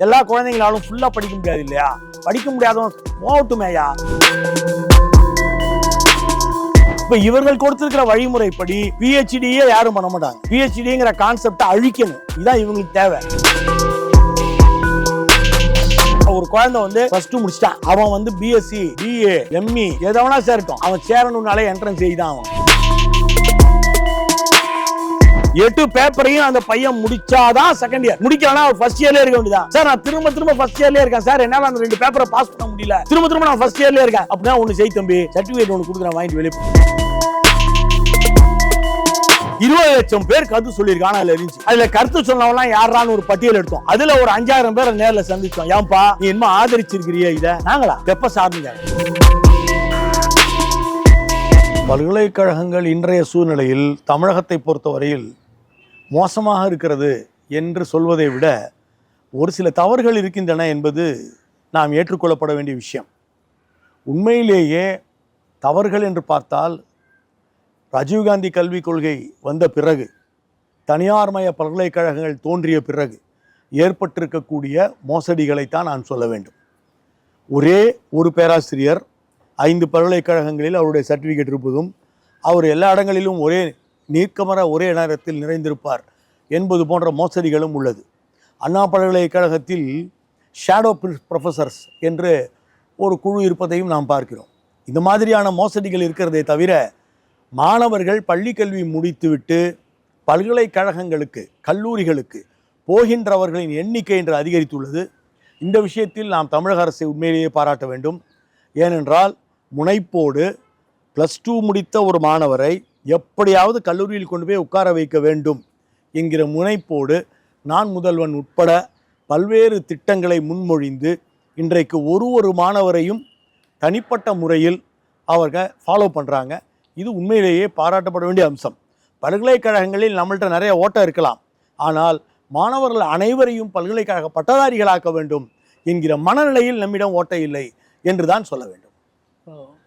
எல்லா குழந்தைங்களாலும் ஃபுல்லா படிக்க முடியாது இல்லையா? படிக்க முடியாதவன் போகட்டுமேயா இப்ப இவர்கள் கொடுத்திருக்கிற வழிமுறைப்படி பிஹெச்டியே யாரும் பண்ண மாட்டாங்க. பிஹெச்டிங்கிற கான்செப்டை அழிக்கணும். இதான் இவங்களுக்கு தேவை. ஒரு குழந்தை வந்து ஃபர்ஸ்ட் முடிச்சிட்டான். அவன் வந்து பிஎஸ்சி பிஏ எம்இ எதவனா சேரட்டும் அவன் சேரணும்னாலே என்ட்ரன்ஸ் செய்தான் அவன். எட்டு பேப்பரையும் அந்த பையன் முடிச்சாதான் செகண்ட் இயர் முடிக்கலனா அவர் ஃபர்ஸ்ட் இயர்ல இருக்க வேண்டியதான் சார் நான் திரும்ப திரும்ப ஃபர்ஸ்ட் இயர்ல இருக்கேன். சார் என்னால அந்த ரெண்டு பேப்பரை பாஸ் பண்ண முடியல. திரும்ப திரும்ப நான் ஃபர்ஸ்ட் இயர்ல இருக்கேன். அப்படின்னா ஒன்னு செய் தம்பி. சர்டிபிகேட் ஒன்று கொடுக்குறேன். வாங்கிட்டு வெளியே இருபது லட்சம் பேர் கருத்து சொல்லியிருக்காங்க. அதுல இருந்துச்சு. அதுல கருத்து சொன்னவெல்லாம் யாரான்னு ஒரு பட்டியல் எடுத்தோம். அதுல ஒரு அஞ்சாயிரம் பேரை நேர்ல சந்திச்சோம். ஏன்பா நீ என்ன ஆதரிச்சிருக்கிறிய இத? நாங்களா? வெப்ப சார்ந்த பல்கலைக்கழகங்கள் இன்றைய சூழ்நிலையில் தமிழகத்தை பொறுத்தவரையில் மோசமாக இருக்கிறது என்று சொல்வதை விட ஒரு சில தவறுகள் இருக்கின்றன என்பது நாம் ஏற்றுக்கொள்ளப்பட வேண்டிய விஷயம். உண்மையிலேயே தவறுகள் என்று பார்த்தால் ராஜீவ்காந்தி கல்விக் கொள்கை வந்த பிறகு தனியார்மய பல்கலைக்கழகங்கள் தோன்றிய பிறகு ஏற்பட்டிருக்கக்கூடிய மோசடிகளைத்தான் நான் சொல்ல வேண்டும். ஒரே ஒரு பேராசிரியர் ஐந்து பல்கலைக்கழகங்களில் அவருடைய சர்டிஃபிகேட் இருப்பதும் அவர் எல்லா இடங்களிலும் ஒரே நீக்கமர ஒரே நேரத்தில் நிறைந்திருப்பார் என்பது போன்ற மோசடிகளும் உள்ளது. அண்ணா பல்கலைக்கழகத்தில் ஷேடோ ப்ரொஃபஸர்ஸ் என்று ஒரு குழு இருப்பதையும் நாம் பார்க்கிறோம். இந்த மாதிரியான மோசடிகள் இருக்கிறதே தவிர மாணவர்கள் பள்ளிக்கல்வி முடித்துவிட்டு பல்கலைக்கழகங்களுக்கு கல்லூரிகளுக்கு போகின்றவர்களின் எண்ணிக்கை என்று அதிகரித்துள்ளது. இந்த விஷயத்தில் நாம் தமிழக அரசை உண்மையிலேயே பாராட்ட வேண்டும். ஏனென்றால் முனைப்போடு ப்ளஸ் டூ முடித்த ஒரு மாணவரை எப்படியாவது கல்லூரியில் கொண்டு போய் உட்கார வைக்க வேண்டும் என்கிற முனைப்போடு நான் முதல்வன் உட்பட பல்வேறு திட்டங்களை முன்மொழிந்து இன்றைக்கு ஒரு ஒரு மாணவரையும் தனிப்பட்ட முறையில் அவர்கள் ஃபாலோ பண்ணுறாங்க இது உண்மையிலேயே பாராட்டப்பட வேண்டிய அம்சம். பல்கலைக்கழகங்களில் நம்மள்கிட்ட நிறைய ஓட்டம் இருக்கலாம். ஆனால் மாணவர்கள் அனைவரையும் பல்கலைக்கழக பட்டதாரிகளாக்க வேண்டும் என்கிற மனநிலையில் நம்மிடம் ஓட்டை இல்லை என்று தான் சொல்ல வேண்டும்.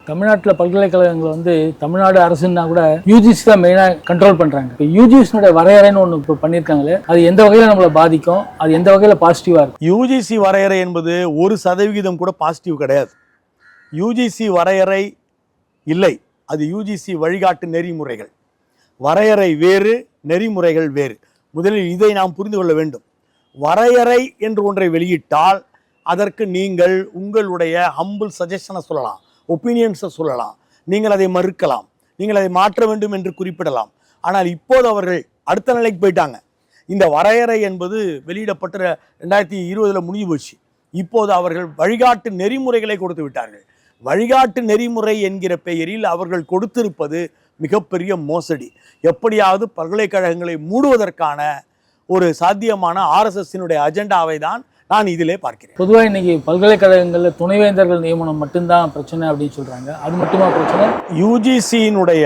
தமிழ்நாட்டில் பல்கலைக்கழகங்கள் வந்து தமிழ்நாடு அரசுன்னா கூட யூஜிசி தான் மெயினாக கண்ட்ரோல் பண்ணுறாங்க இப்போ யூஜிசியோட வரையறைன்னு ஒன்று இப்போ பண்ணியிருக்காங்களே அது எந்த வகையில் நம்மளை பாதிக்கும்? அது எந்த வகையில் பாசிட்டிவாக இருக்கும்? யூஜிசி வரையறை என்பது ஒரு சதவிகிதம் கூட பாசிட்டிவ் கிடையாது. யூஜிசி வரையறை இல்லை. அது யூஜிசி வழிகாட்டு நெறிமுறைகள். வரையறை வேறு நெறிமுறைகள் வேறு. முதலில் இதை நாம் புரிந்து கொள்ள வேண்டும். வரையறை என்று ஒன்றை வெளியிட்டால் அதற்கு நீங்கள் உங்களுடைய ஹம்பிள் சஜஷனை சொல்லலாம். ஒப்பீனியன்ஸை சொல்லலாம். நீங்கள் அதை மறுக்கலாம். நீங்கள் அதை மாற்ற வேண்டும் என்று குறிப்பிடலாம். ஆனால் இப்போது அவர்கள் அடுத்த நிலைக்கு போயிட்டாங்க. இந்த வரையறை என்பது வெளியிடப்பட்ட ரெண்டாயிரத்தி இருபதில் முடிஞ்சு போச்சு. இப்போது அவர்கள் வழிகாட்டு நெறிமுறைகளை கொடுத்து விட்டார்கள். வழிகாட்டு நெறிமுறை என்கிற பெயரில் அவர்கள் கொடுத்திருப்பது மிகப்பெரிய மோசடி. எப்படியாவது பல்கலைக்கழகங்களை மூடுவதற்கான ஒரு சாத்தியமான ஆர்எஸ்எஸ்ஸினுடைய அஜெண்டாவை தான் நான் இதிலே பார்க்கிறேன். பொதுவாக இன்னைக்கு பல்கலைக்கழகங்களில் துணைவேந்தர்கள் நியமனம் மட்டும்தான் பிரச்சனை அப்படின்னு சொல்கிறாங்க அது மட்டுமா பிரச்சனை? யூஜிசியினுடைய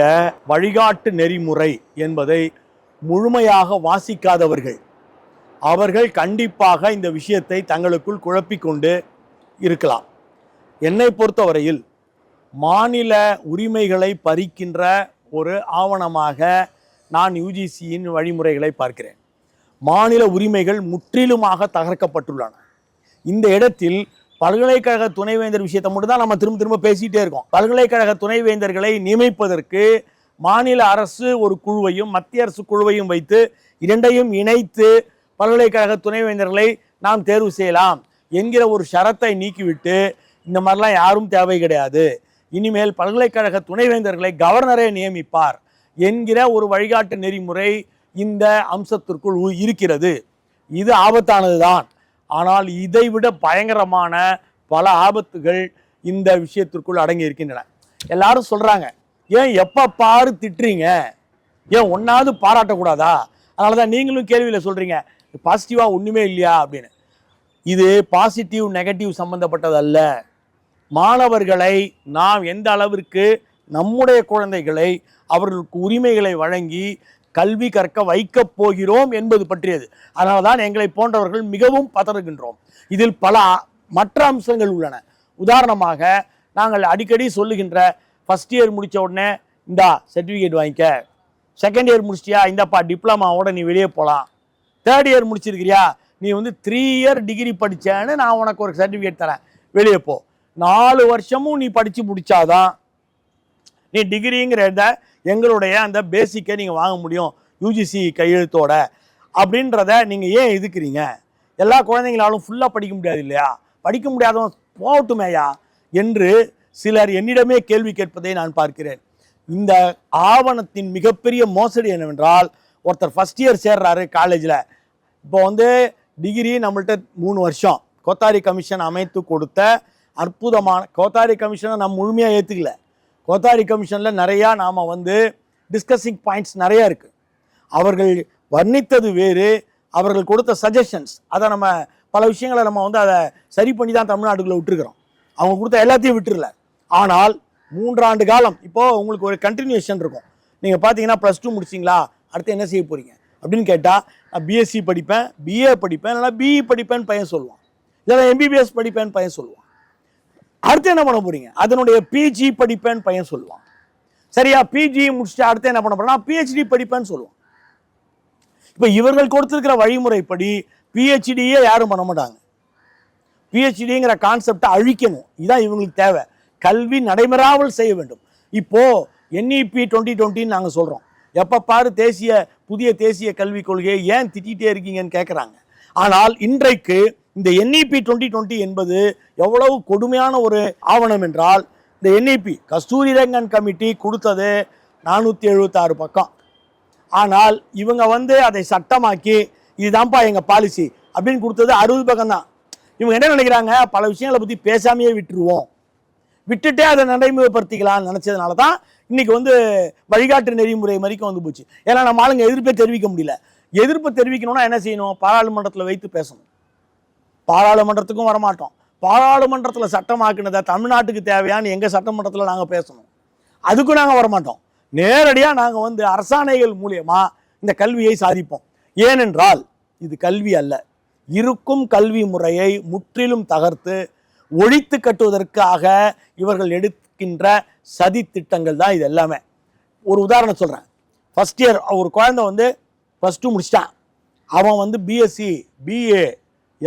வழிகாட்டு நெறிமுறை என்பதை முழுமையாக வாசிக்காதவர்கள் அவர்கள் கண்டிப்பாக இந்த விஷயத்தை தங்களுக்குள் குழப்பிக்கொண்டு இருக்கலாம். என்னை பொறுத்தவரையில் மாநில உரிமைகளை பறிக்கின்ற ஒரு ஆவணமாக நான் யூஜிசியின் வழிமுறைகளை பார்க்கிறேன். மாநில உரிமைகள் முற்றிலுமாக தகர்க்கப்பட்டுள்ளன. இந்த இடத்தில் பல்கலைக்கழக துணைவேந்தர் விஷயத்தை மட்டும் தான் நம்ம திரும்ப திரும்ப பேசிகிட்டே இருக்கோம். பல்கலைக்கழக துணைவேந்தர்களை நியமிப்பதற்கு மாநில அரசு ஒரு குழுவையும் மத்திய அரசு குழுவையும் வைத்து இரண்டையும் இணைத்து பல்கலைக்கழக துணைவேந்தர்களை நாம் தேர்வு செய்யலாம் என்கிற ஒரு ஷரத்தை நீக்கிவிட்டு இந்த மாதிரிலாம் யாரும் தேவை கிடையாது. இனிமேல் பல்கலைக்கழக துணைவேந்தர்களை கவர்னரே நியமிப்பார் என்கிற ஒரு வழிகாட்டு நெறிமுறை இந்த அம்சத்திற்குள் உ- இருக்கிறது. இது ஆபத்தானது தான் ஆனால் இதைவிட பயங்கரமான பல ஆபத்துகள் இந்த விஷயத்திற்குள் அடங்கி இருக்கின்றன. எல்லாரும் சொல்கிறாங்க ஏன் எப்போ பாரு திட்டுறீங்க? ஏன் ஒன்றாவது பாராட்டக்கூடாதா? அதனால தான் நீங்களும் கேள்வியில் சொல்கிறீங்க பாசிட்டிவாக ஒன்றுமே இல்லையா? அப்படின்னு. இது பாசிட்டிவ் நெகட்டிவ் சம்மந்தப்பட்டதல்ல மாணவர்களை நாம் எந்த அளவிற்கு நம்முடைய குழந்தைகளை அவர்களுக்கு உரிமைகளை வழங்கி கல்வி கற்க வைக்கப் போகிறோம் என்பது பற்றியது. அதனால் தான் எங்களை போன்றவர்கள் மிகவும் பதறுகின்றோம். இதில் பல மற்ற அம்சங்கள் உள்ளன. உதாரணமாக நாங்கள் அடிக்கடி சொல்லுகின்ற ஃபஸ்ட் இயர் முடித்த உடனே இந்தா சர்டிஃபிகேட் வாங்கிக்க. செகண்ட் இயர் முடிச்சிட்டியா? இந்தப்பா டிப்ளமாவோட நீ வெளியே போகலாம் தேர்ட் இயர் முடிச்சிருக்கிறியா? நீ வந்து த்ரீ இயர் டிகிரி படித்தேன்னு நான் உனக்கு ஒரு சர்டிஃபிகேட் தரேன். வெளியே போ. நாலு வருஷமும் நீ படித்து முடிச்சாதான் நீ டிகிரிங்கிற எங்களுடைய அந்த பேசிக்கை நீங்கள் வாங்க முடியும் யூஜிசி கையெழுத்தோட அப்படின்றத நீங்கள் ஏன் எதுக்குறீங்க? எல்லா குழந்தைங்களாலும் ஃபுல்லாக படிக்க முடியாது இல்லையா? படிக்க முடியாதவன் போகட்டுமேயா என்று சிலர் என்னிடமே கேள்வி கேட்பதை நான் பார்க்கிறேன். இந்த ஆவணத்தின் மிகப்பெரிய மோசடி என்னவென்றால் ஒருத்தர் ஃபஸ்ட் இயர் சேர்றாரு காலேஜில் இப்போ வந்து டிகிரி நம்மள்ட்ட மூணு வருஷம். கோத்தாரி கமிஷன் அமைத்து கொடுத்த அற்புதமான கோத்தாரி கமிஷனை நம்ம முழுமையாக ஏற்றுக்கல கோத்தாரி கமிஷனில் நிறையா நாம் வந்து டிஸ்கஸிங் பாயிண்ட்ஸ் நிறையா இருக்குது அவர்கள் வர்ணித்தது வேறு அவர்கள் கொடுத்த சஜஷன்ஸ் அதை நம்ம பல விஷயங்களை நம்ம வந்து அதை சரி பண்ணி தான் தமிழ்நாட்டுக்குள்ளே விட்டுருக்குறோம். அவங்க கொடுத்த எல்லாத்தையும் விட்டுறல. ஆனால் மூன்றாண்டு காலம் இப்போது உங்களுக்கு ஒரு கண்டினியூஷன் இருக்கும். நீங்கள் பார்த்தீங்கன்னா ப்ளஸ் டூ முடிச்சிங்களா? அடுத்து என்ன செய்ய போகிறீங்க அப்படின்னு கேட்டால் நான் பிஎஸ்சி படிப்பேன் பிஏ படிப்பேன் இல்லைனா பிஇ படிப்பேன்னு பையன் சொல்லுவான். இல்லைனா எம்பிபிஎஸ் படிப்பேன்னு பையன் சொல்லுவான். அடுத்து என்ன பண்ண போறீங்க? அதனுடைய பிஜி படிப்பேன்னு பையன் சொல்லுவான். சரியா? பிஜி முடிச்சுட்டு அடுத்து என்ன பண்ண போறேன்னா பிஹெச்டி படிப்பேன்னு சொல்லுவான். இப்போ இவர்கள் கொடுத்துருக்கிற வழிமுறைப்படி பிஹெச்டியே யாரும் பண்ண மாட்டாங்க. பிஹெச்டிங்கிற கான்செப்டை அழிக்கணும். இதுதான் இவங்களுக்கு தேவை. கல்வி நடைமுறாவல் செய்ய வேண்டும். இப்போ என்இபி டுவெண்ட்டி டுவெண்ட்டின்னு நாங்கள் சொல்கிறோம் எப்போ பாரு தேசிய புதிய தேசிய கல்விக் கொள்கையை ஏன் திட்டிகிட்டே இருக்கீங்கன்னு கேட்குறாங்க ஆனால் இன்றைக்கு இந்த என்இபி டுவெண்ட்டி டுவெண்ட்டி என்பது எவ்வளவு கொடுமையான ஒரு ஆவணம் என்றால் இந்த என்இபி கஸ்தூரிரங்கன் கமிட்டி கொடுத்தது நானூற்றி எழுபத்தாறு பக்கம். ஆனால் இவங்க வந்து அதை சட்டமாக்கி இதுதான்ப்பா எங்கள் பாலிசி அப்படின்னு கொடுத்தது அறுபது பக்கம் தான் இவங்க என்ன நினைக்கிறாங்க? பல விஷயங்களை பற்றி பேசாமையே விட்டுருவோம். விட்டுட்டே அதை நடைமுறைப்படுத்திக்கலாம்னு நினச்சதுனால தான் இன்றைக்கி வந்து வழிகாட்டு நெறிமுறை வரைக்கும் வந்து போச்சு. ஏன்னா நம்ம ஆளுங்க எதிர்ப்பே தெரிவிக்க முடியல. எதிர்ப்பு தெரிவிக்கணும்னா என்ன செய்யணும்? பாராளுமன்றத்தில் வைத்து பேசணும். பாராளுமன்றத்துக்கும் வரமாட்டோம். பாராளுமன்றத்தில் சட்டமாக்குனதை தமிழ்நாட்டுக்கு தேவையான்னு எங்கள் சட்டமன்றத்தில் நாங்கள் பேசணும். அதுக்கும் நாங்கள் வரமாட்டோம். நேரடியாக நாங்கள் வந்து அரசாணைகள் மூலியமாக இந்த கல்வியை சாதிப்போம். ஏனென்றால் இது கல்வி அல்ல. இருக்கும் கல்வி முறையை முற்றிலும் தகர்த்து ஒழித்து கட்டுவதற்காக இவர்கள் எடுக்கின்ற சதி திட்டங்கள் தான் இது எல்லாமே. ஒரு உதாரணம் சொல்கிறேன் ஃபஸ்ட் இயர் ஒரு குழந்தை வந்து ப்ளஸ் டூ முடிச்சிட்டான். அவன் வந்து பிஎஸ்சி பிஏ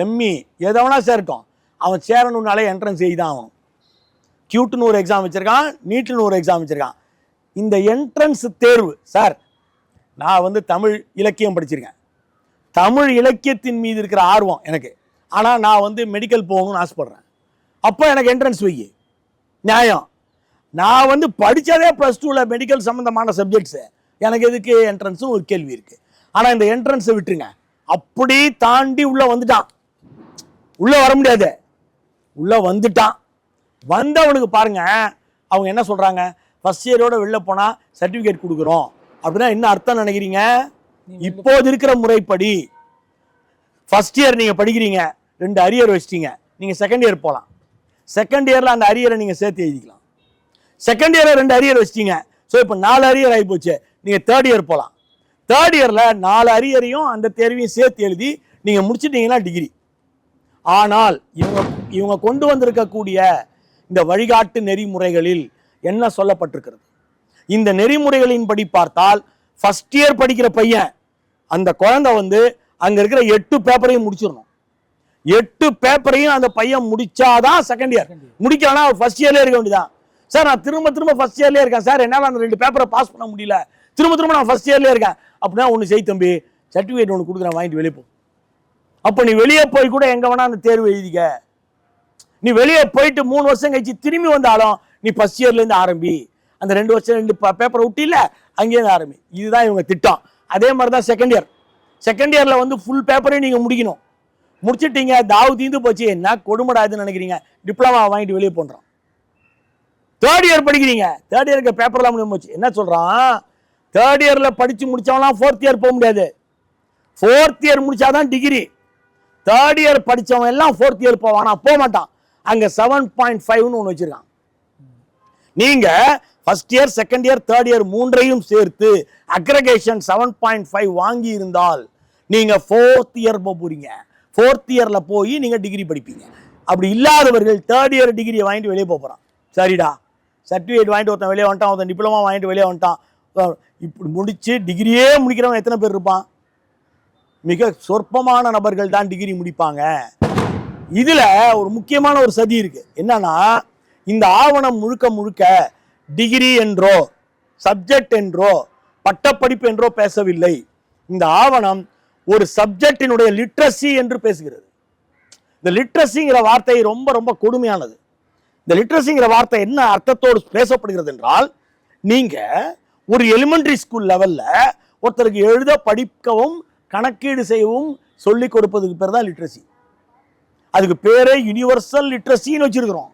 எம்இ எதவனா சேரட்டும் அவன் சேரணுன்னாலே என்ட்ரன்ஸ் எழுதி தான் ஆகணும் கியூட்டுன்னு ஒரு எக்ஸாம் வச்சுருக்கான் நீட்டுன்னு ஒரு எக்ஸாம் வச்சுருக்கான். இந்த என்ட்ரன்ஸ் தேர்வு சார் நான் வந்து தமிழ் இலக்கியம் படிச்சிருக்கேன். தமிழ் இலக்கியத்தின் மீது இருக்கிற ஆர்வம் எனக்கு. ஆனால் நான் வந்து மெடிக்கல் போகணும்னு ஆசைப்பட்றேன். அப்போ எனக்கு என்ட்ரன்ஸ் வை. நியாயம். நான் வந்து படித்ததே ப்ளஸ் டூவில் மெடிக்கல் சம்மந்தமான சப்ஜெக்ட்ஸு எனக்கு எதுக்கு என்ட்ரன்ஸும் ஒரு கேள்வி இருக்குது ஆனால் இந்த என்ட்ரன்ஸை விட்டுருங்க. அப்படி தாண்டி உள்ளே வந்துட்டான். உள்ளே வர முடியாது. உள்ளே வந்துட்டான். வந்தவனுக்கு பாருங்க அவங்க என்ன சொல்கிறாங்க ஃபஸ்ட் இயரோட வெளில போனால் சர்டிஃபிகேட் கொடுக்குறோம். அப்படின்னா என்ன அர்த்தம் நினைக்கிறீங்க? இப்போது இருக்கிற முறைப்படி. ஃபர்ஸ்ட் இயர் நீங்கள் படிக்கிறீங்க ரெண்டு அரியர் வச்சிட்டீங்க. நீங்கள் செகண்ட் இயர் போகலாம் செகண்ட் இயரில் அந்த அரியரை நீங்கள் சேர்த்து எழுதிக்கலாம். செகண்ட் இயரில் ரெண்டு அரியர் வச்சிட்டீங்க. ஸோ இப்போ நாலு அரியர் ஆகி போச்சு. நீங்கள் தேர்ட் இயர் போகலாம் தேர்ட் இயரில் நாலு அரியரையும் அந்த தேர்வையும் சேர்த்து எழுதி நீங்கள் முடிச்சிட்டீங்கன்னா டிகிரி ஆனால் இவங்க இவங்க கொண்டு வந்திருக்கக்கூடிய இந்த வழிகாட்டு நெறிமுறைகளில் என்ன சொல்லப்பட்டிருக்கிறது? இந்த நெறிமுறைகளின்படி பார்த்தால் ஃபஸ்ட் இயர் படிக்கிற பையன் அந்த குழந்தை வந்து அங்கே இருக்கிற எட்டு பேப்பரையும் முடிச்சிடணும். எட்டு பேப்பரையும் அந்த பையன் முடிச்சாதான் செகண்ட் இயர் முடிக்கலன்னா ஃபர்ஸ்ட் இயர்லேயே இருக்க வேண்டியதான் சார் நான் திரும்ப திரும்ப ஃபர்ஸ்ட் இயர்லேயே இருக்கேன். சார் என்னால் அந்த ரெண்டு பேப்பரை பாஸ் பண்ண முடியல. திரும்ப திரும்ப நான் ஃபர்ஸ்ட் இயர்லேயே இருக்கேன். அப்படின்னா ஒன்று செய் தம்பி சர்டிஃபிகேட் ஒன்று கொடுக்குறேன் வாங்கிட்டு வெளியே போ. அப்போ நீ வெளியே போய் கூட எங்கே வேணா அந்த தேர்வு எழுதிக்க. நீ வெளியே போயிட்டு மூணு வருஷம் கழிச்சு திரும்பி வந்தாலும் நீ ஃபர்ஸ்ட் இயர்லேருந்து ஆரம்பி. அந்த ரெண்டு வருஷம் ரெண்டு பேப்பரை விட்டில அங்கேருந்து ஆரம்பி. இதுதான் இவங்க திட்டம். அதே மாதிரி தான் செகண்ட் இயர் செகண்ட் இயரில் வந்து ஃபுல் பேப்பரையும் நீங்கள் முடிக்கணும். முடிச்சிட்டீங்க தாவு தீந்து போச்சு. என்ன கொடுமடாதுன்னு நினைக்கிறீங்க? டிப்ளமா வாங்கிட்டு வெளியே போன்றோம். தேர்ட் இயர் படிக்கிறீங்க. தேர்ட் இயருக்கு பேப்பர்லாம் முடியும் போச்சு. என்ன சொல்கிறான் தேர்ட் இயரில் படித்து முடித்தவங்களாம் ஃபோர்த் இயர் போக முடியாது. ஃபோர்த் இயர் முடித்தாதான் டிகிரி தேர்ட் இயர் படித்தவன் எல்லாம் ஃபோர்த் இயர் போவானா? போக மாட்டான் அங்கே செவன் பாயிண்ட் ஃபைவ்னு ஒன்று வச்சுருக்கான். நீங்கள் first year second year third year மூன்றையும் சேர்த்து அக்ரகேஷன் செவன் பாயிண்ட் ஃபைவ் வாங்கி இருந்தால் நீங்கள் ஃபோர்த் இயர் போக போகிறீங்க ஃபோர்த் இயரில் போய் நீங்கள் டிகிரி படிப்பீங்க. அப்படி இல்லாதவர்கள் தேர்ட் இயர் டிகிரியை வாங்கிட்டு வெளியே போக சரிடா. சர்டிஃபிகேட் வாங்கிட்டு ஒருத்தன் வெளியே வந்துட்டான் ஒருத்தன் டிப்ளமா வாங்கிட்டு வெளியே வந்துட்டான். இப்படி முடித்து டிகிரியே முடிக்கிறவன் எத்தனை பேர் இருப்பான்? மிக சொற்பமான நபர்கள் தான் டிகிரி முடிப்பாங்க. இதில் ஒரு முக்கியமான ஒரு சதி இருக்கு. என்னன்னா இந்த ஆவணம் முழுக்க முழுக்க டிகிரி என்றோ சப்ஜெக்ட் என்றோ பட்டப்படிப்பு என்றோ பேசவில்லை. இந்த ஆவணம் ஒரு சப்ஜெக்டினுடைய லிட்ரஸி என்று பேசுகிறது. இந்த லிட்ரஸிங்கிற வார்த்தை ரொம்ப ரொம்ப கொடுமையானது. இந்த லிட்ரஸிங்கிற வார்த்தை என்ன அர்த்தத்தோடு பேசப்படுகிறது என்றால் நீங்கள் ஒரு எலிமெண்ட்ரி ஸ்கூல் லெவலில் ஒருத்தருக்கு எழுத படிக்கவும் கணக்கீடு செய்யவும் சொல்லிக் கொடுப்பதுக்கு பேர் தான் லிட்ரஸி அதுக்கு பேரே யுனிவர்சல் லிட்ரஸின்னு வச்சிருக்கிறோம்.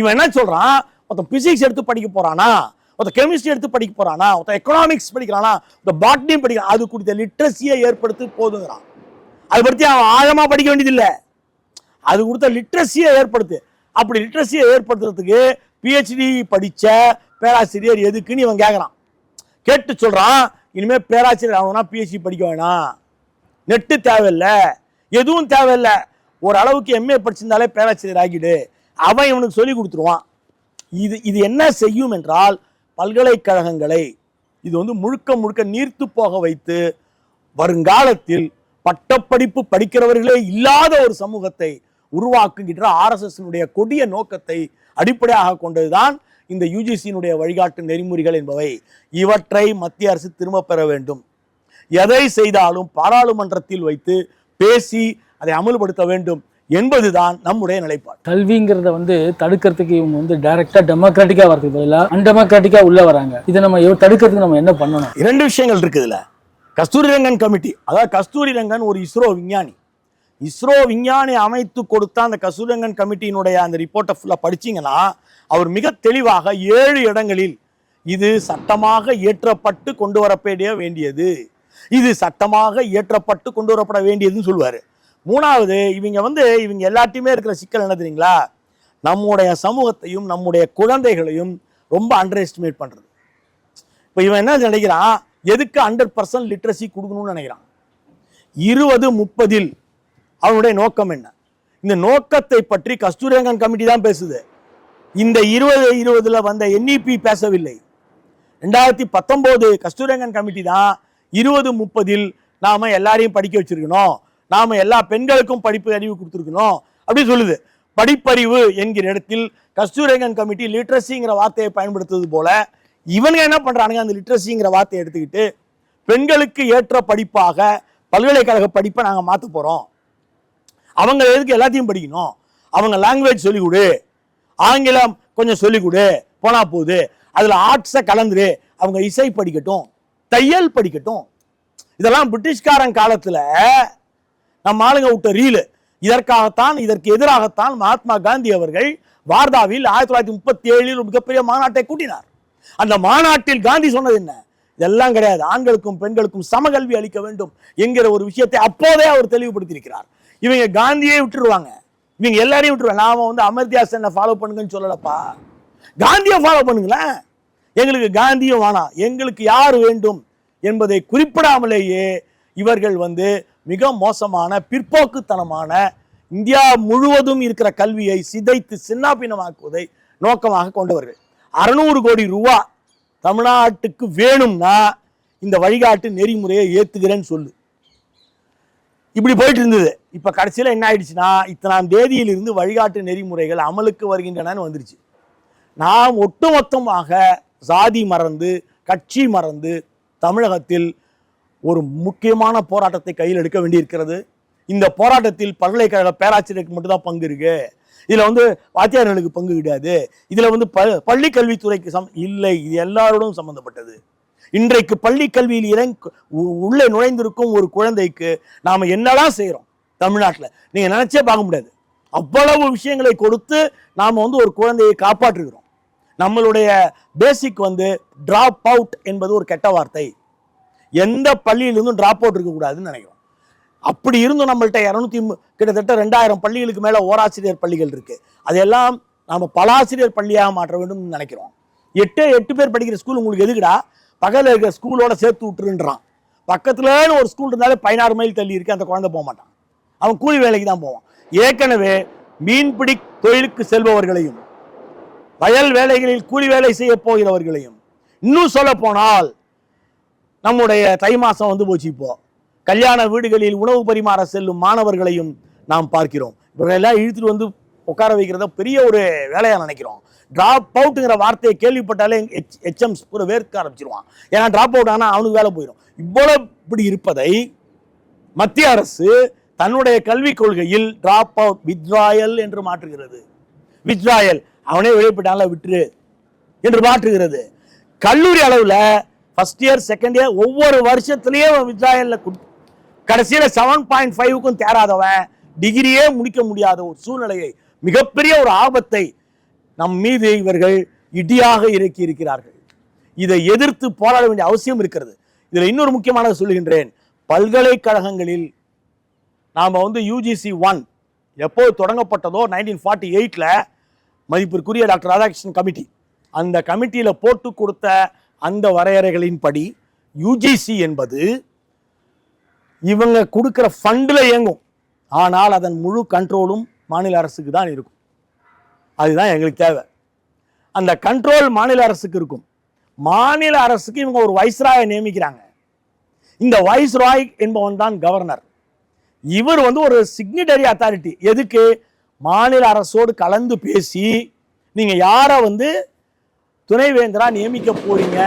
இவன் என்ன சொல்கிறான் ஒருத்தன் பிசிக்ஸ் எடுத்து படிக்க போகிறானா ஒருத்தன் கெமிஸ்ட்ரி எடுத்து படிக்க போகிறானா ஒருத்தன் எக்கனாமிக்ஸ் படிக்கிறானா? ஒருத்த பாட்னியும் படிக்கிறான். அது குறித்த லிட்ரஸியை ஏற்படுத்தி போதுங்கிறான். அதை பற்றி அவன் ஆழமாக படிக்க வேண்டியதில்லை. அது கொடுத்த லிட்ரஸியை ஏற்படுத்து. அப்படி லிட்ரஸியை ஏற்படுத்துறதுக்கு பிஹெச்டி படித்த பேராசிரியர் எதுக்குன்னு இவன் கேட்குறான் கேட்டு சொல்கிறான் இனிமேல் பேராசிரியர் ஆகணும்னா பிஎஸ்சி படிக்க வேணாம். நெட்டு தேவையில்லை. எதுவும் தேவையில்லை. ஒரு அளவுக்கு எம்ஏ படிச்சிருந்தாலே பேராசிரியர் ஆகிடு. அவன் இவனுக்கு சொல்லி கொடுத்துருவான். இது இது என்ன செய்யும் என்றால் பல்கலைக்கழகங்களை இது வந்து முழுக்க முழுக்க நீர்த்து போக வைத்து வருங்காலத்தில் பட்டப்படிப்பு படிக்கிறவர்களே இல்லாத ஒரு சமூகத்தை உருவாக்குகின்ற ஆர்எஸ்எஸ்னுடைய கொடிய நோக்கத்தை அடிப்படையாக கொண்டதுதான் இந்த யுஜிசியினுடைய வழிகாட்டு நெறிமுறைகள் என்பவை இவற்றை மத்திய அரசு திரும்ப பெற வேண்டும். எதை செய்தாலும் பாராளுமன்றத்தில் வைத்து பேசி அதை அமல்படுத்த வேண்டும் என்பதுதான் நம்முடைய நிலைப்பாடு. கல்விங்கிறத வந்து தடுக்கிறதுக்கு இவங்க வந்து டைரக்டா டெமோக்ராட்டிக்கா வரதுக்கு பதிலாக அன்டெமோக்ராட்டிக்கா உள்ள வராங்க. இதை நம்ம தடுக்கிறதுக்கு நம்ம என்ன பண்ணணும்? இரண்டு விஷயங்கள் இருக்குதுல கஸ்தூரி ரங்கன் கமிட்டி அதாவது கஸ்தூரி ரங்கன் ஒரு இஸ்ரோ விஞ்ஞானி. இஸ்ரோ விஞ்ஞானி அமைத்து கொடுத்த அந்த கஸ்தூரி ரங்கன் கமிட்டியினுடைய அந்த ரிப்போர்ட்டை ஃபுல்லாக படிச்சீங்கன்னா அவர் மிக தெளிவாக ஏழு இடங்களில் இது சட்டமாக இயற்றப்பட்டு கொண்டு வரப்பட வேண்டியது. இது சட்டமாக இயற்றப்பட்டு கொண்டு வரப்பட வேண்டியதுன்னு சொல்லுவார். மூணாவது இவங்க வந்து இவங்க எல்லாத்தையுமே இருக்கிற சிக்கல் என்ன தெரியுங்களா? நம்முடைய சமூகத்தையும் நம்முடைய குழந்தைகளையும் ரொம்ப அண்டர் எஸ்டிமேட் பண்ணுறது இப்போ இவன் என்ன நினைக்கிறான்? எதுக்கு ஹண்ட்ரட் பர்சன்ட் லிட்ரஸி கொடுக்கணும்னு நினைக்கிறான்? இருபது முப்பதில் அவனுடைய நோக்கம் என்ன? இந்த நோக்கத்தை பற்றி கஸ்தூரியங்கன் கமிட்டி தான் பேசுது. இந்த இருபது இருபதுல வந்த என்இபி பேசவில்லை. ரெண்டாயிரத்தி பத்தொம்போது கஸ்தூரங்கன் கமிட்டி தான் இருபது முப்பதில் நாம எல்லாரையும் படிக்க வச்சிருக்கணும். நாம எல்லா பெண்களுக்கும் படிப்பு அறிவு கொடுத்துருக்கணும் அப்படி சொல்லுது. படிப்பறிவு என்கிற இடத்தில் கஸ்தூரங்கன் கமிட்டி லிட்ரஸிங்கிற வார்த்தையை பயன்படுத்துவது போல இவனுங்க என்ன பண்றானுங்க? அந்த லிட்ரஸிங்கிற வார்த்தையை எடுத்துக்கிட்டு பெண்களுக்கு ஏற்ற படிப்பாக பல்கலைக்கழக படிப்பை நாங்கள் மாற்ற போகிறோம் அவங்க எதுக்கு எல்லாத்தையும் படிக்கணும்? அவங்க லாங்குவேஜ் சொல்லிக் கொடு. ஆங்கிலம் கொஞ்சம் சொல்லிக் கொடு போனா போகுது. அதுல ஆர்ட்ஸை கலந்துரு அவங்க இசை படிக்கட்டும் தையல் படிக்கட்டும். இதெல்லாம் பிரிட்டிஷ்காரன் காலத்துல நம்ம ஆளுங்க விட்ட ரீலு இதற்காகத்தான் இதற்கு எதிராகத்தான் மகாத்மா காந்தி அவர்கள் வார்தாவில் ஆயிரத்தி தொள்ளாயிரத்தி முப்பத்தி ஏழில் மிகப்பெரிய மாநாட்டை கூட்டினார். அந்த மாநாட்டில் காந்தி சொன்னது என்ன? இதெல்லாம் கிடையாது. ஆண்களுக்கும் பெண்களுக்கும் சமகல்வி அளிக்க வேண்டும் என்கிற ஒரு விஷயத்தை அப்போதே அவர் தெளிவுபடுத்தியிருக்கிறார். இவங்க காந்தியே விட்டுருவாங்க. இவங்க எல்லாரையும் விட்டுருவேன் நாம் வந்து அமர்த்தியா சென்னை ஃபாலோ பண்ணுங்கன்னு சொல்லலப்பா. காந்தியை ஃபாலோ பண்ணுங்களேன் எங்களுக்கு காந்தியும் வேணாம். எங்களுக்கு யார் வேண்டும் என்பதை குறிப்பிடாமலேயே இவர்கள் வந்து மிக மோசமான பிற்போக்குத்தனமான இந்தியா முழுவதும் இருக்கிற கல்வியை சிதைத்து சின்னாபின்னமாக்குவதை நோக்கமாக கொண்டவர்கள் அறுநூறு கோடி ரூபா தமிழ்நாட்டுக்கு வேணும்னா இந்த வழிகாட்டு நெறிமுறையை ஏற்றுகிறேன்னு சொல்லு. இப்படி போயிட்டு இருந்தது. இப்போ கடைசியில் என்ன ஆயிடுச்சுன்னா இத்தனாம் தேதியிலிருந்து வழிகாட்டு நெறிமுறைகள் அமலுக்கு வருகின்றனன்னு வந்துருச்சு. நாம் ஒட்டுமொத்தமாக சாதி மறந்து கட்சி மறந்து தமிழகத்தில் ஒரு முக்கியமான போராட்டத்தை கையில் எடுக்க வேண்டியிருக்கிறது. இந்த போராட்டத்தில் பல்கலைக்கழக பேராசிரியருக்கு மட்டும்தான் பங்கு இருக்கு. இதில் வந்து வாத்தியார்களுக்கு பங்கு கிடையாது. இதில் வந்து ப பள்ளி கல்வித்துறைக்கு சம் இல்லை இது எல்லாரோடும் சம்மந்தப்பட்டது இன்றைக்கு பள்ளி கல்வியில் இறங் உ- உள்ளே நுழைந்திருக்கும் ஒரு குழந்தைக்கு நாம் என்னதான் செய்கிறோம் தமிழ்நாட்டில். நீங்கள் நினச்சே பார்க்க முடியாது. அவ்வளவு விஷயங்களை கொடுத்து நாம் வந்து ஒரு குழந்தையை காப்பாற்றுகிறோம். நம்மளுடைய பேசிக் வந்து ட்ராப் அவுட் என்பது ஒரு கெட்ட வார்த்தை. எந்த பள்ளியிலிருந்தும் ட்ராப் அவுட் இருக்கக்கூடாதுன்னு நினைக்கிறோம். அப்படி இருந்தும் நம்மள்ட்ட இரநூத்தி கிட்டத்தட்ட ரெண்டாயிரம் பள்ளிகளுக்கு மேலே ஓராசிரியர் பள்ளிகள் இருக்குது அதெல்லாம் நாம் பலாசிரியர் பள்ளியாக மாற்ற வேண்டும் நினைக்கிறோம். எட்டு எட்டு பேர் படிக்கிற ஸ்கூல் உங்களுக்கு எதுக்குடா? பக்கத்துல இருக்கிற ஸ்கூலோட சேர்த்து விட்டுருன்றான். பக்கத்துலன்னு ஒரு ஸ்கூல் இருந்தாலே பதினாறு மைல் தள்ளி இருக்கு அந்த குழந்தை போக மாட்டான் அவன் கூலி வேலைக்கு தான் போவான். ஏற்கனவே மீன்பிடி தொழிலுக்கு செல்பவர்களையும் வயல் வேலைகளில் கூலி வேலை செய்ய போகிறவர்களையும் இன்னும் சொல்ல போனால் நம்முடைய தை மாசம் வந்து போச்சு இப்போ. கல்யாண வீடுகளில் உணவு பரிமாற செல்லும் மாணவர்களையும் நாம் பார்க்கிறோம். இவர்களெல்லாம் இழுத்துட்டு வந்து உட்கார வைக்கிறத பெரிய ஒரு வேலையாக நினைக்கிறோம். ட்ராப் அவுட்டுங்கிற வார்த்தையை கேள்விப்பட்டாலே எச் ஹெச்எம்ஸ் பூரா வேர்க்க ஆரம்பிச்சிருவான். ஏன்னா ட்ராப் அவுட் ஆனால் அவனுக்கு வேலை போயிடும். இவ்வளோ இப்படி இருப்பதை மத்திய அரசு தன்னுடைய கல்விக் கொள்கையில் டிராப் அவுட் வித்ராயல் என்று மாற்றுகிறது. வித்ராயல் அவனே வெளியிட்டான்ல விட்டுரு என்று மாற்றுகிறது. கல்லூரி அளவில் ஃபஸ்ட் இயர் செகண்ட் இயர் ஒவ்வொரு வருஷத்துலேயும் வித்ராயலில் கடைசியில் செவன் பாயிண்ட் ஃபைவுக்கும் தேராதவன் டிகிரியே முடிக்க முடியாத ஒரு சூழ்நிலையை மிகப்பெரிய ஒரு ஆபத்தை நம் மீது இவர்கள் இடியாக இறக்கி இருக்கிறார்கள். இதை எதிர்த்து போராட வேண்டிய அவசியம் இருக்கிறது. இதில் இன்னொரு முக்கியமானதை சொல்லுகின்றேன். பல்கலைக்கழகங்களில் நாம் வந்து யூஜிசி ஒன் எப்போது தொடங்கப்பட்டதோ நைன்டீன் ஃபார்ட்டி எயிட்டில் மதிப்பிற்குரிய டாக்டர் ராதாகிருஷ்ணன் கமிட்டி. அந்த கமிட்டியில் போட்டு கொடுத்த அந்த வரையறைகளின்படி யூஜிசி என்பது இவங்க கொடுக்குற ஃபண்டில் இயங்கும். ஆனால் அதன் முழு கண்ட்ரோலும் மாநில அரசுக்கு தான் இருக்கும். அதுதான் எங்களுக்கு தேவை. அந்த கண்ட்ரோல் மாநில அரசுக்கு இருக்கும். மாநில அரசுக்கு இவங்க ஒரு வைஸ்ராயை நியமிக்கிறாங்க. இந்த வைஸ்ராய் என்பவன் தான் கவர்னர் இவர் வந்து ஒரு சிக்னிடரி அத்தாரிட்டி எதுக்கு? மாநில அரசோடு கலந்து பேசி நீங்கள் யாரை வந்து துணைவேந்தரா நியமிக்க போறீங்க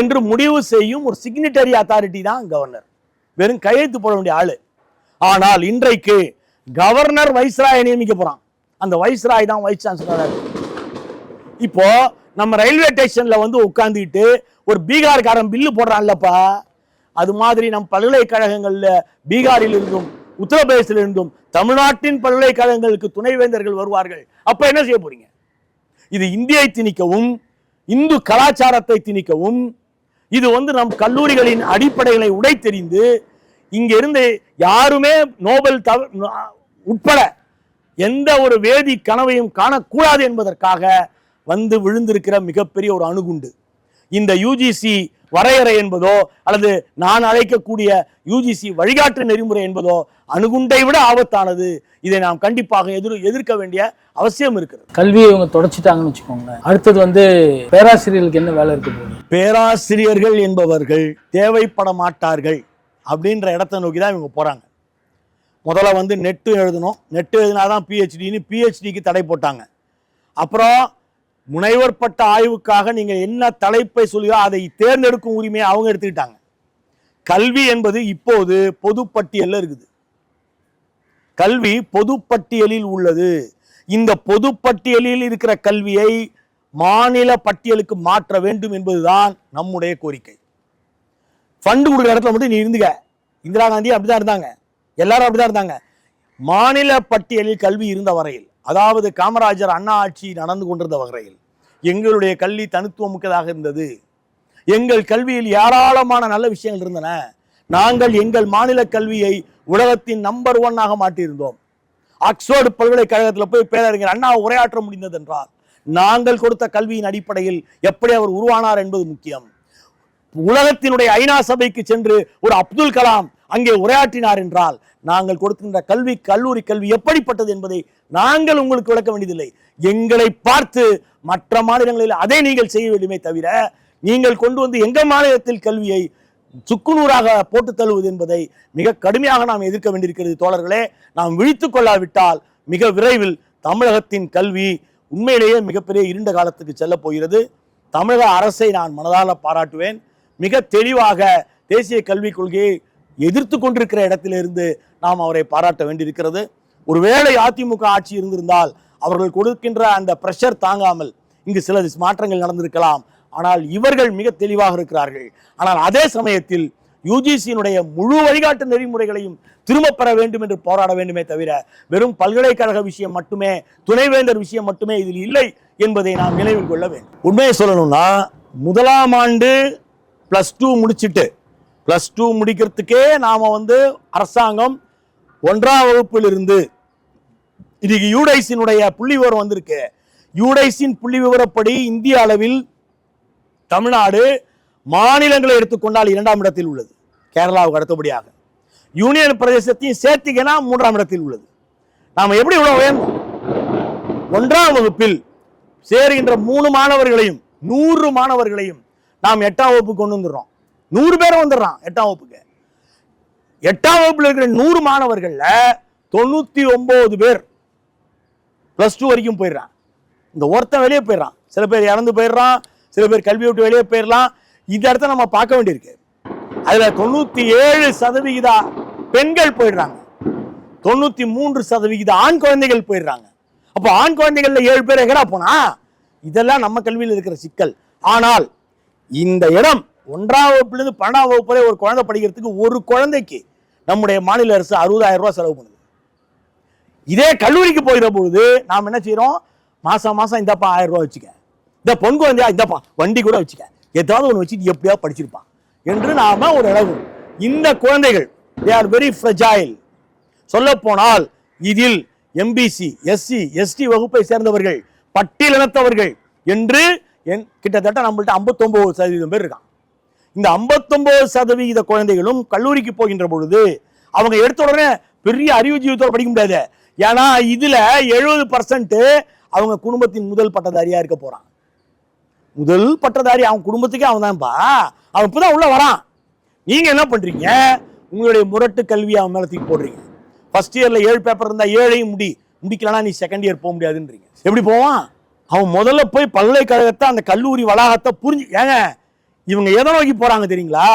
என்று முடிவு செய்யும் ஒரு சிக்னிட்டரி அத்தாரிட்டி தான் கவர்னர் வெறும் கையெழுத்து போட வேண்டிய ஆள். ஆனால் இன்றைக்கு கவர்னர் வைஸ்ராயை நியமிக்க போகிறான் அந்த வைஸ்ராய் தான் வைஸ் சான்சலராக இப்போ நம்ம ரயில்வே ஸ்டேஷனில் வந்து உட்காந்துக்கிட்டு ஒரு பீகார்காரன் பில்லு போடுறான்லப்பா. அது மாதிரி நம் பல்கலைக்கழகங்களில் பீகாரில் இருந்தும் உத்தரப்பிரதேசத்தில் இருந்தும் தமிழ்நாட்டின் பல்கலைக்கழகங்களுக்கு துணைவேந்தர்கள் வருவார்கள். அப்ப என்ன செய்ய போறீங்க? இது இந்தியை திணிக்கவும் இந்து கலாச்சாரத்தை திணிக்கவும் இது வந்து நம் கல்லூரிகளின் அடிப்படைகளை உடைத்தெறிந்து இங்க இருந்து யாருமே நோபல் தவ உட்பட எந்த ஒரு வேதி கனவையும் காணக்கூடாது என்பதற்காக வந்து விழுந்திருக்கிற மிகப்பெரிய ஒரு அணுகுண்டு. இந்த யூஜிசி வரையறை என்பதோ அல்லது நான் அழைக்கக்கூடிய யூஜிசி வழிகாட்டு நெறிமுறை என்பதோ அணுகுண்டை விட ஆபத்தானது. இதை நாம் கண்டிப்பாக எதிர் எதிர்க்க வேண்டிய அவசியம் இருக்கிறது. கல்வியை இவங்க தொடச்சிட்டாங்கன்னு வச்சுக்கோங்களேன். அடுத்தது வந்து பேராசிரியர்களுக்கு என்ன வேலை இருக்க பேராசிரியர்கள் என்பவர்கள் தேவைப்பட மாட்டார்கள் அப்படின்ற இடத்தை நோக்கி தான் இவங்க போறாங்க. முதல்ல வந்து நெட்டு எழுதணும். நெட்டு எழுதினாதான் பிஹெச்டின்னு பிஹெச்டிக்கு தடை போட்டாங்க. அப்புறம் முனைவர் பட்ட ஆய்வுக்காக நீங்கள் என்ன தலைப்பை சொல்லியோ அதை தேர்ந்தெடுக்கும் உரிமையை அவங்க எடுத்துக்கிட்டாங்க. கல்வி என்பது இப்போது பொதுப்பட்டியலில் இருக்குது. கல்வி பொதுப்பட்டியலில் உள்ளது. இந்த பொதுப்பட்டியலில் இருக்கிற கல்வியை மாநில பட்டியலுக்கு மாற்ற வேண்டும் என்பதுதான் நம்முடைய கோரிக்கை. ஃபண்டு கொடுக்குற இடத்துல மட்டும் நீ இருந்துக்க. இந்திரா காந்தி அப்படிதான் இருந்தாங்க. எல்லாரும் அப்படிதான் இருந்தாங்க. மாநில பட்டியலில் கல்வி இருந்த வரையில் அதாவது காமராஜர் அண்ணா ஆட்சி நடந்து கொண்டிருந்த வகையில் எங்களுடைய கல்வி தனித்துவம் மிக்கதாக இருந்தது. எங்கள் கல்வியில் ஏராளமான நல்ல விஷயங்கள் இருந்தன. நாங்கள் எங்கள் மாநில கல்வியை உலகத்தின் நம்பர் ஒன்னாக மாற்றியிருந்தோம். ஆக்ஸ்போர்டு பல்கலைக்கழகத்தில் போய் பேரறிஞர் அண்ணா உரையாற்ற முடிந்தது என்றால் நாங்கள் கொடுத்த கல்வியின் அடிப்படையில் எப்படி அவர் உருவானார் என்பது முக்கியம். உலகத்தினுடைய ஐநா சபைக்கு சென்று ஒரு அப்துல் கலாம் அங்கே உரையாற்றினார் என்றால் நாங்கள் கொடுக்கின்ற கல்வி கல்லூரி கல்வி எப்படிப்பட்டது என்பதை நாங்கள் உங்களுக்கு விளக்க வேண்டியதில்லை. எங்களை பார்த்து மற்ற மாநிலங்களில் அதை நீங்கள் செய்ய வேண்டுமே தவிர நீங்கள் கொண்டு வந்து எங்கள் மாநிலத்தில் கல்வியை சுக்குநூறாக போட்டு தழுவது என்பதை மிக கடுமையாக நாம் எதிர்க்க வேண்டியிருக்கிறது தோழர்களே. நாம் விழித்துக் கொள்ளாவிட்டால் மிக விரைவில் தமிழகத்தின் கல்வி உண்மையிலேயே மிகப்பெரிய இருண்ட காலத்துக்கு செல்ல போகிறது. தமிழக அரசை நான் மனதால பாராட்டுவேன். மிக தெளிவாக தேசிய கல்விக் கொள்கையை எதிர்த்து கொண்டிருக்கிற இடத்திலிருந்து நாம் அவரை பாராட்ட வேண்டியிருக்கிறது. ஒருவேளை அதிமுக ஆட்சி இருந்திருந்தால் அவர்கள் கொடுக்கின்ற அந்த ப்ரெஷர் தாங்காமல் இங்கு சில மாற்றங்கள் நடந்திருக்கலாம். ஆனால் இவர்கள் மிக தெளிவாக இருக்கிறார்கள். ஆனால் அதே சமயத்தில் யூஜிசியினுடைய முழு வழிகாட்டு நெறிமுறைகளையும் திரும்பப் பெற வேண்டும் என்று போராட வேண்டுமே தவிர வெறும் பல்கலைக்கழக விஷயம் மட்டுமே துணைவேந்தர் விஷயம் மட்டுமே இதில் இல்லை என்பதை நாம் நினைவில் கொள்ள வேண்டும். உண்மையை சொல்லணும்னா முதலாம் ஆண்டு ப்ளஸ் டூ முடிச்சிட்டு ப்ளஸ் டூ முடிக்கிறதுக்கே நாம் வந்து அரசாங்கம் ஒன்றாம் வகுப்பிலிருந்து இன்னைக்கு யூடைஸினுடைய புள்ளி விவரம் வந்திருக்கு. யூடைஸின் புள்ளி விவரப்படி இந்திய அளவில் தமிழ்நாடு மாநிலங்களை எடுத்துக்கொண்டால் இரண்டாம் இடத்தில் உள்ளது. கேரளாவுக்கு அடுத்தபடியாக. யூனியன் பிரதேசத்தையும் சேர்த்திங்கன்னா மூன்றாம் இடத்தில் உள்ளது. நாம் எப்படி இவ்வளோ உயர்ந்தோம்? ஒன்றாம் வகுப்பில் சேருகின்ற மூணு மாணவர்களையும் நூறு மாணவர்களையும் நாம் எட்டாம் வகுப்பு கொண்டு வந்துடுறோம். நூறு பேரும் வந்துடுறான் எட்டாம் வகுப்புக்கு. எட்டாம் வகுப்பில் இருக்கிற நூறு மாணவர்கள்ல தொண்ணூற்றி ஒம்பது பேர் ப்ளஸ் டூ வரைக்கும் போயிடுறான். இந்த ஒருத்தன் வெளியே போயிடுறான். சில பேர் இறந்து போயிடுறான். சில பேர் கல்வி விட்டு வெளியே போயிடலாம். இந்த இடத்த நம்ம பார்க்க வேண்டியிருக்கு. அதில் தொண்ணூற்றி ஏழு சதவிகித பெண்கள் போயிடுறாங்க. தொண்ணூற்றி மூன்று சதவிகித ஆண் குழந்தைகள் போயிடுறாங்க. அப்போ ஆண் குழந்தைகளில் ஏழு பேர் எங்கடா போனா? இதெல்லாம் நம்ம கல்வியில் இருக்கிற சிக்கல். ஆனால் இந்த இடம் ஒன்றாம் வகுப்புலேருந்து பன்னெண்டாம் வகுப்பு வரை ஒரு குழந்தை படிக்கிறதுக்கு ஒரு குழந்தைக்கு நம்முடைய மாநில அரசு அறுபதாயிரம் ரூபா செலவு பண்ணுது. இதே கல்லூரிக்கு போகிற பொழுது நாம் என்ன செய்கிறோம் மாதம் மாதம் இந்தப்பா ஆயிரம் ரூபா வச்சுக்க. இந்த பொன் குழந்தையா இந்தப்பா வண்டி கூட வச்சுக்க. ஏதாவது ஒன்று வச்சுட்டு எப்படியா படிச்சிருப்பான். என்று நாம ஒரு அளவு இந்த குழந்தைகள் தே ஆர் வெரி ஃப்ரெஜாயில் சொல்லப்போனால் இதில் எம்பிசி எஸ்சி எஸ்டி வகுப்பை சேர்ந்தவர்கள் பட்டியலினத்தவர்கள் என்று என் கிட்டத்தட்ட நம்மள்ட்ட 59% சதவீதம் பேர் இருக்கான் இந்த 59% சதவிகித குழந்தைகளும் கல்லூரிக்கு போகின்ற பொழுது அவங்க எடுத்த உடனே பெரிய அறிவு ஜீவித்தோட படிக்க முடியாது. ஏன்னா இதில் எழுபது பர்சன்ட்டு அவங்க குடும்பத்தின் முதல் பட்டதாரியாக இருக்க போகிறான் முதல் பட்டதாரி அவன் குடும்பத்துக்கே அவன் தான்ப்பா. அவன் இப்பதான் உள்ளே வரான். நீங்கள் என்ன பண்ணுறீங்க உங்களுடைய முரட்டு கல்வியை அவன் மேலத்துக்கு தூக்கி போடுறீங்க. ஃபர்ஸ்ட் இயரில் ஏழு பேப்பர் இருந்தால் ஏழையும் முடி முடிக்கலனா நீ செகண்ட் இயர் போக முடியாதுன்றீங்க. எப்படி போவான்? அவன் முதல்ல போய் பல்கலைக்கழகத்தை அந்த கல்லூரி வளாகத்தை புரிஞ்சு ஏங்க இவங்க எதை நோக்கி போறாங்க தெரியுங்களா?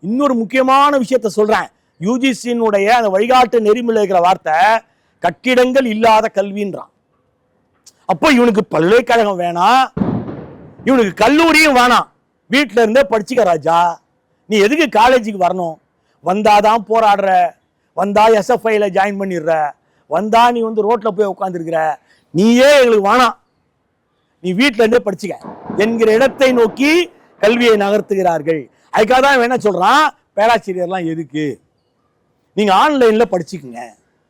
இன்னொரு முக்கியமான விஷயத்த சொல்றேன். யூஜிசியினுடைய அந்த வழிகாட்டு நெறிமுறை இருக்கிற வார்த்தை கட்டிடங்கள் இல்லாத கல்வின்றான். அப்போ இவனுக்கு பல்கலைக்கழகம் வேணாம் இவனுக்கு கல்லூரியும் வேணாம் வீட்டில இருந்தே படிச்சுக்க ராஜா. நீ எதுக்கு காலேஜுக்கு வரணும்? வந்தாதான் போராடுற. வந்தா எஸ்எஃப்ஐல ஜாயின் பண்ணிடுற. வந்தா நீ வந்து ரோட்ல போய் உட்காந்துருக்கிற நீயே எங்களுக்கு வேணாம். நீ வீட்டில இருந்தே படிச்சுக்க. என்கிற இடத்தை நோக்கி கல்வியை நகர்த்துகிறார்கள். அதுக்காக தான் இவன் என்ன சொல்கிறான் பேராசிரியர்லாம் எதுக்கு? நீங்கள் ஆன்லைனில் படிச்சுக்குங்க.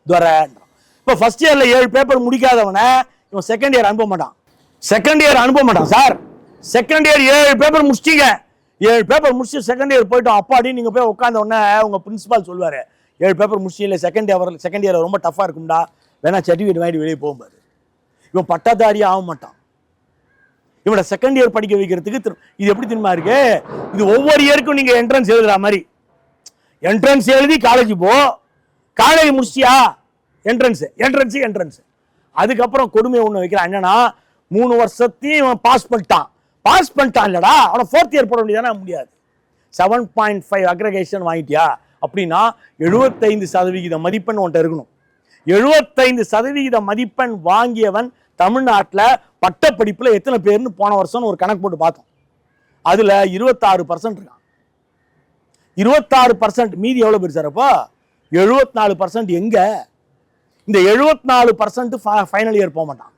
துவரன்றான். இப்போ ஃபஸ்ட் இயரில் ஏழு பேப்பர் முடிக்காதவனை இவன் செகண்ட் இயர் அனுப்ப மாட்டான். செகண்ட் இயர் அனுப்ப மாட்டான் சார் செகண்ட் இயர் ஏழு பேப்பர் முடிச்சிட்டீங்க. ஏழு பேப்பர் முடிச்சு செகண்ட் இயர் போயிட்டோம். அப்பாடி நீங்கள் போய் உட்காந்த உடனே உங்கள் பிரின்ஸிபால் சொல்லுவார். ஏழு பேப்பர் முடிச்சிங்க செகண்ட் இயர் செகண்ட் இயர் ரொம்ப டஃப்பாக இருக்கும்டா. வேணா சர்டிஃபிகேட் வாங்கிட்டு வெளியே போகும்போது இவன் பட்டதாரியா ஆக மாட்டான். இவனை செகண்ட் இயர் படிக்க வைக்கிறதுக்கு இது எப்படி தெரியுமா இருக்கு? இது ஒவ்வொரு இயருக்கும் நீங்க என்ட்ரன்ஸ் எழுதுற மாதிரி. என்ட்ரன்ஸ் எழுதி காலேஜ் போ. காலேஜ் முடிச்சியா? என்ட்ரன்ஸ் என்ட்ரன்ஸ் என்ட்ரன்ஸ் அதுக்கப்புறம் கொடுமை ஒன்று வைக்கிறான். என்னன்னா மூணு வருஷத்தையும் பாஸ் பண்ணிட்டான். பாஸ் பண்ணிட்டான் இல்லடா. அவனை ஃபோர்த் இயர் போட முடியாதுன்னா முடியாது. செவன் பாயிண்ட் ஃபைவ் அக்ரகேஷன் வாங்கிட்டியா? அப்படின்னா எழுபத்தைந்து சதவிகித மதிப்பெண் உன்கிட்ட இருக்கணும். எழுபத்தைந்து சதவிகித மதிப்பெண் வாங்கியவன் தமிழ்நாட்டில் பட்டப்படிப்பில் எத்தனை பேர்னு போன வருஷம்னு ஒரு கணக்கு போட்டு பார்த்தோம். அதில் இருபத்தாறு பர்சன்ட் இருக்கான். இருபத்தாறு பர்சன்ட் மீதி எவ்வளோ பேர் சார் அப்போ? எழுபத்தி நாலு பர்சன்ட் எங்க? இந்த எழுபத்தி நாலு பர்சன்ட் ஃபைனல் இயர் போக மாட்டான்.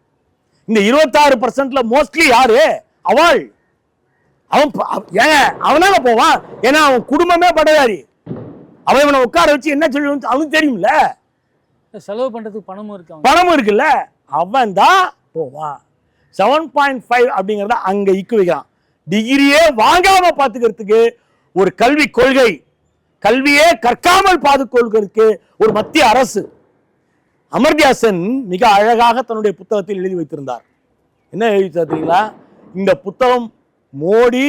இந்த இருபத்தாறு பர்சன்ட்ல மோஸ்ட்லி யாரு? அவள். அவன் ஏங்க அவனால போவான். ஏன்னா அவன் குடும்பமே பட்டதாரி. அவன் இவனை உட்கார வச்சு என்ன சொல்லி அவனுக்கு தெரியும்ல. செலவு பண்றதுக்கு பணமும் இருக்கு அவங்க பணம் இருக்குல்ல. அவன் தான் போவான் செவன் பாயிண்ட் ஃபைவ் அப்படிங்கிறத அங்கே இக்கு வைக்கிறான் டிகிரியே வாங்காம பார்த்துக்கிறதுக்கு ஒரு கல்வி கொள்கை கல்வியே கற்காமல் பாதுகொள்கிறதுக்கு ஒரு மத்திய அரசு. அமர்தியாசன் மிக அழகாக தன்னுடைய புத்தகத்தில் எழுதி வைத்திருந்தார். என்ன எழுதி தெரியுங்களா? இந்த புத்தகம் மோடி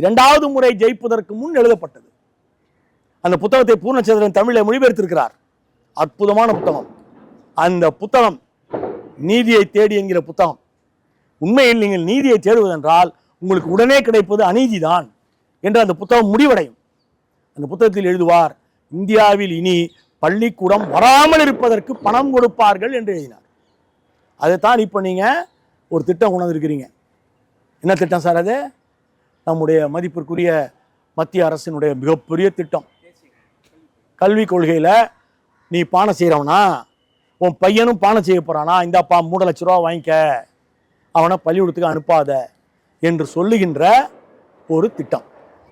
இரண்டாவது முறை ஜெயிப்பதற்கு முன் எழுதப்பட்டது. அந்த புத்தகத்தை பூர்ணச்சந்திரன் தமிழில் மொழிபெயர்த்திருக்கிறார். அற்புதமான புத்தகம். அந்த புத்தகம் நீதியை தேடி என்கிற புத்தகம். உண்மையில் நீங்கள் நீதியை தேடுவதென்றால் உங்களுக்கு உடனே கிடைப்பது அநீதிதான் என்று அந்த புத்தகம் முடிவடையும். அந்த புத்தகத்தில் எழுதுவார் இந்தியாவில் இனி பள்ளிக்கூடம் வராமல் இருப்பதற்கு பணம் கொடுப்பார்கள் என்று எழுதினார். அதைத்தான் இப்போ நீங்கள் ஒரு திட்டம் கொண்டு வந்திருக்கிறீங்க. என்ன திட்டம் சார் அது? நம்முடைய மதிப்பிற்குரிய மத்திய அரசினுடைய மிகப்பெரிய திட்டம். கல்விக் கொள்கையில் நீ பானை செய்கிறவனா உன் பையனும் பானை செய்ய போகிறானா இந்தாப்பா மூணு லட்ச ரூபா வாங்கிக்க. அவனை பள்ளிக்கூடத்துக்கு அனுப்பாத என்று சொல்லுகின்ற ஒரு திட்டம்.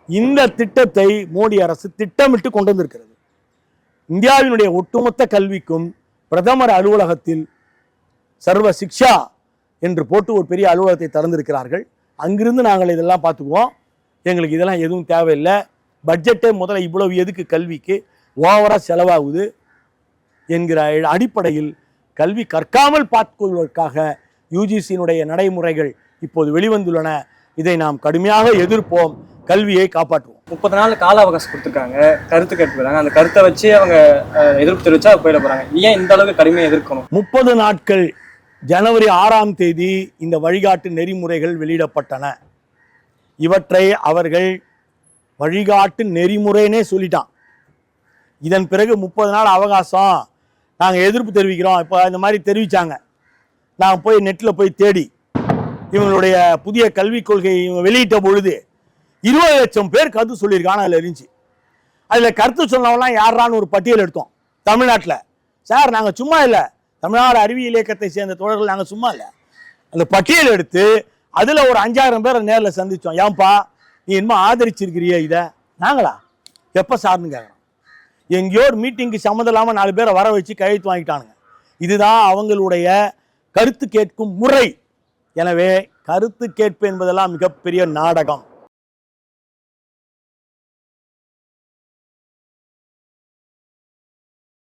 இந்த திட்டத்தை மோடி அரசு திட்டமிட்டு கொண்டு வந்திருக்கிறது. இந்தியாவினுடைய ஒட்டுமொத்த கல்விக்கும் பிரதமர் அலுவலகத்தில் சர்வ சிக்ஷா என்று போட்டு ஒரு பெரிய அலுவலகத்தை திறந்திருக்கிறார்கள். அங்கிருந்து நாங்கள் இதெல்லாம் பார்த்துக்குவோம். எங்களுக்கு இதெல்லாம் எதுவும் தேவையில்லை. பட்ஜெட்டே முதல்ல இவ்வளவு எதுக்கு கல்விக்கு? ஓவராக செலவாகுது. என்கிற அடிப்படையில் கல்வி கற்காமல் பார்த்துக்கொள்வதற்காக யுஜிசியினுடைய நடைமுறைகள் இப்போது வெளிவந்துள்ளன. இதை நாம் கடுமையாக எதிர்ப்போம். கல்வியை காப்பாற்றுவோம். முப்பது நாள் கால அவகாசம் கொடுத்துருக்காங்க. கருத்து கேட்கிறாங்க அந்த கருத்தை வச்சு அவங்க எதிர்ப்பு தெரிவிச்சா போயிட போறாங்க. ஏன் இந்த அளவுக்கு கடுமையாக எதிர்க்கணும்? முப்பது நாட்கள் ஜனவரி ஆறாம் தேதி இந்த வழிகாட்டு நெறிமுறைகள் வெளியிடப்பட்டன. இவற்றை அவர்கள் வழிகாட்டு நெறிமுறைனே சொல்லிட்டான். இதன் பிறகு முப்பது நாள் அவகாசம். நாங்கள் எதிர்ப்பு தெரிவிக்கிறோம். இப்போ இந்த மாதிரி தெரிவித்தாங்க நாங்கள் போய் நெட்டில் போய் தேடி இவங்களுடைய புதிய கல்விக் கொள்கை இவங்க வெளியிட்ட பொழுது இருபது லட்சம் பேர் கருத்து சொல்லியிருக்காங்க அதில் இருந்துச்சு. அதில் கருத்து சொன்னவங்களாம் யாரான்னு ஒரு பட்டியல் எடுத்தோம். தமிழ்நாட்டில். சார் நாங்கள் சும்மா இல்லை. தமிழ்நாடு அறிவியல் இயக்கத்தை சேர்ந்த தோழர்கள் நாங்கள் சும்மா இல்லை. அந்த பட்டியல் எடுத்து அதில் ஒரு அஞ்சாயிரம் பேரை நேரில் சந்தித்தோம் ஏன்பா நீ என்னமோ ஆதரிச்சிருக்கிறியே இதை? நாங்களா? எப்போ சார்னு கேட்குறோம் எங்கேயோ ஒரு மீட்டிங்க்கு சம்மந்தம் இல்லாமல் நாலு பேரை வர வச்சு கையெழுத்து வாங்கிட்டானுங்க. இதுதான் அவங்களுடைய கருத்து கேட்கும் முறை. எனவே கருத்து கேட்பு என்பதெல்லாம் மிகப்பெரிய நாடகம்.